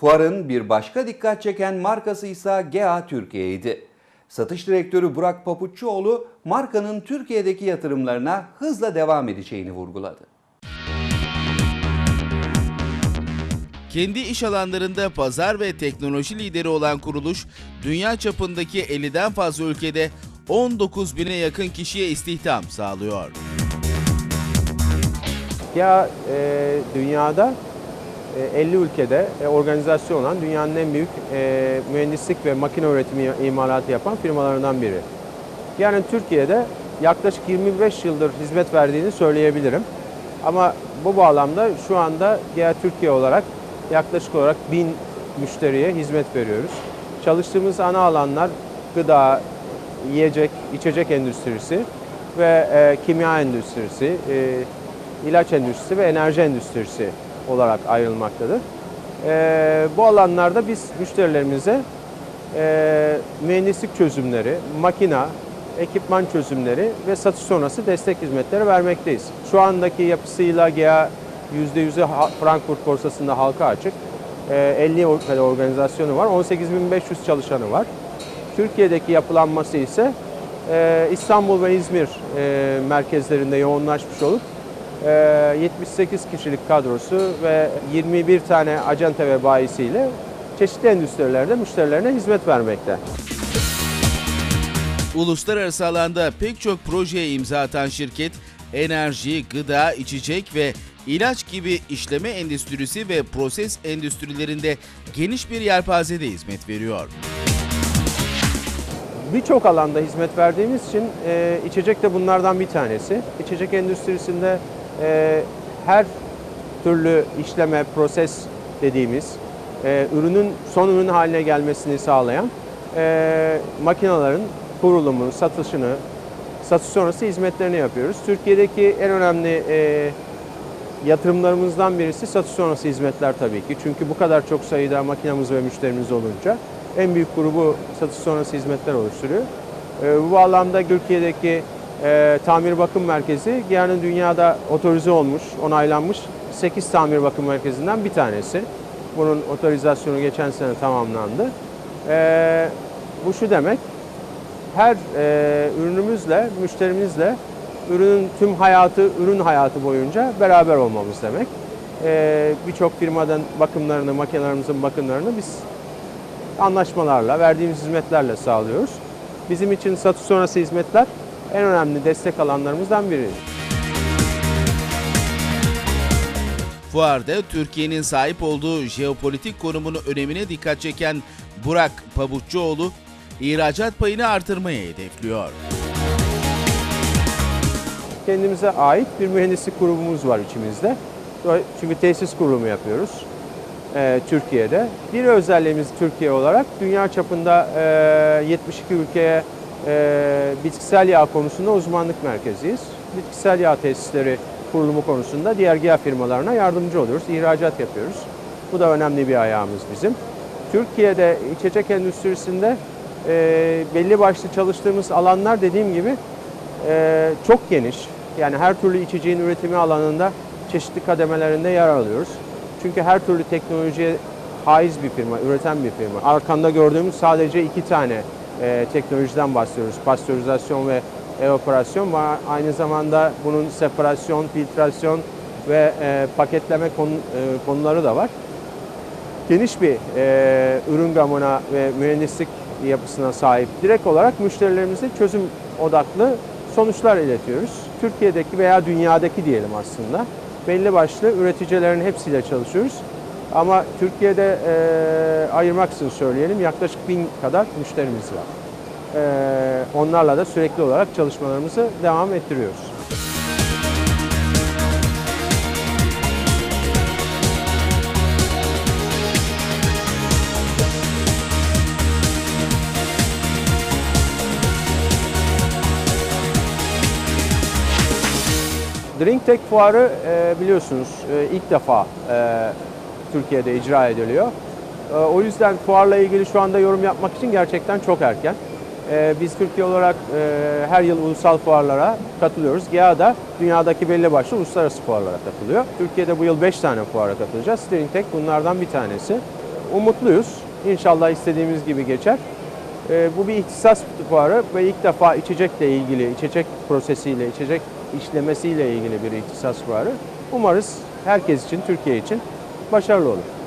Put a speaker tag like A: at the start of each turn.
A: Fuarın bir başka dikkat çeken markası ise GEA Türkiye'ydi. Satış direktörü Burak Papuççuoğlu markanın Türkiye'deki yatırımlarına hızla devam edeceğini vurguladı.
B: Kendi iş alanlarında pazar ve teknoloji lideri olan kuruluş, dünya çapındaki 50'den fazla ülkede 19 bine yakın kişiye istihdam sağlıyor.
C: Ya e, dünyada 50 ülkede e, organizasyon olan dünyanın en büyük e, mühendislik ve makine üretimi imalatı yapan firmalarından biri. Yani Türkiye'de yaklaşık 25 yıldır hizmet verdiğini söyleyebilirim. Ama bu bağlamda şu anda GEA Türkiye olarak yaklaşık olarak 1000 müşteriye hizmet veriyoruz. Çalıştığımız ana alanlar gıda, yiyecek, içecek endüstrisi ve e, kimya endüstrisi, e, ilaç endüstrisi ve enerji endüstrisi olarak ayrılmaktadır. E, bu alanlarda biz müşterilerimize e, mühendislik çözümleri, makina, ekipman çözümleri ve satış sonrası destek hizmetleri vermekteyiz. Şu andaki yapısıyla GEA %100'ü ha- Frankfurt borsasında halka açık. E, 50 or- kadar organizasyonu var, 18.500 çalışanı var. Türkiye'deki yapılanması ise e, İstanbul ve İzmir e, merkezlerinde yoğunlaşmış olup 78 kişilik kadrosu ve 21 tane acente ve bayisiyle çeşitli endüstrilerde müşterilerine hizmet vermekte.
B: Uluslararası alanda pek çok projeye imza atan şirket, enerji, gıda, içecek ve ilaç gibi işleme endüstrisi ve proses endüstrilerinde geniş bir yelpazede hizmet veriyor.
C: Birçok alanda hizmet verdiğimiz için e, içecek de bunlardan bir tanesi. İçecek endüstrisinde e, her türlü işleme, proses dediğimiz e, ürünün son ürün haline gelmesini sağlayan e, makinelerin kurulumunu, satışını, satış sonrası hizmetlerini yapıyoruz. Türkiye'deki en önemli e, yatırımlarımızdan birisi satış sonrası hizmetler tabii ki. Çünkü bu kadar çok sayıda makinamız ve müşterimiz olunca en büyük grubu satış sonrası hizmetler oluşturuyor. E, bu bağlamda Türkiye'deki e, tamir bakım merkezi yani dünyada otorize olmuş, onaylanmış 8 tamir bakım merkezinden bir tanesi. Bunun otorizasyonu geçen sene tamamlandı. E, bu şu demek, her e, ürünümüzle, müşterimizle ürünün tüm hayatı, ürün hayatı boyunca beraber olmamız demek. E, Birçok firmadan bakımlarını, makinelerimizin bakımlarını biz anlaşmalarla, verdiğimiz hizmetlerle sağlıyoruz. Bizim için satış sonrası hizmetler en önemli destek alanlarımızdan biri.
B: Fuarda Türkiye'nin sahip olduğu jeopolitik konumunun önemine dikkat çeken Burak Pabuççuoğlu, ihracat payını artırmayı hedefliyor.
C: Kendimize ait bir mühendislik grubumuz var içimizde. Çünkü tesis kurulumu yapıyoruz e, Türkiye'de. Bir özelliğimiz Türkiye olarak dünya çapında e, 72 ülkeye e, bitkisel yağ konusunda uzmanlık merkeziyiz. Bitkisel yağ tesisleri kurulumu konusunda diğer GİA firmalarına yardımcı oluyoruz, ihracat yapıyoruz. Bu da önemli bir ayağımız bizim. Türkiye'de içecek endüstrisinde e, belli başlı çalıştığımız alanlar dediğim gibi e, çok geniş. Yani her türlü içeceğin üretimi alanında çeşitli kademelerinde yer alıyoruz. Çünkü her türlü teknolojiye haiz bir firma, üreten bir firma. Arkanda gördüğümüz sadece iki tane e, teknolojiden bahsediyoruz. Pastörizasyon ve evaporasyon ve aynı zamanda bunun separasyon, filtrasyon ve e, paketleme konu, e, konuları da var. Geniş bir e, ürün gamına ve mühendislik yapısına sahip. Direkt olarak müşterilerimize çözüm odaklı sonuçlar iletiyoruz. Türkiye'deki veya dünyadaki diyelim aslında. Belli başlı üreticilerin hepsiyle çalışıyoruz. Ama Türkiye'de e, ayırmaksızın söyleyelim yaklaşık bin kadar müşterimiz var. E, onlarla da sürekli olarak çalışmalarımızı devam ettiriyoruz. DrinkTech fuarı e, biliyorsunuz e, ilk defa e, Türkiye'de icra ediliyor. E, o yüzden fuarla ilgili şu anda yorum yapmak için gerçekten çok erken. E, biz Türkiye olarak e, her yıl ulusal fuarlara katılıyoruz. GEA da dünyadaki belli başlı uluslararası fuarlara katılıyor. Türkiye'de bu yıl 5 tane fuara katılacağız. DrinkTech bunlardan bir tanesi. umutluyuz. İnşallah istediğimiz gibi geçer. E, bu bir ihtisas fuarı ve ilk defa içecekle ilgili, içecek prosesiyle, içecek işlemesiyle ilgili bir ihtisas fuarı. Umarız herkes için, Türkiye için başarılı olur.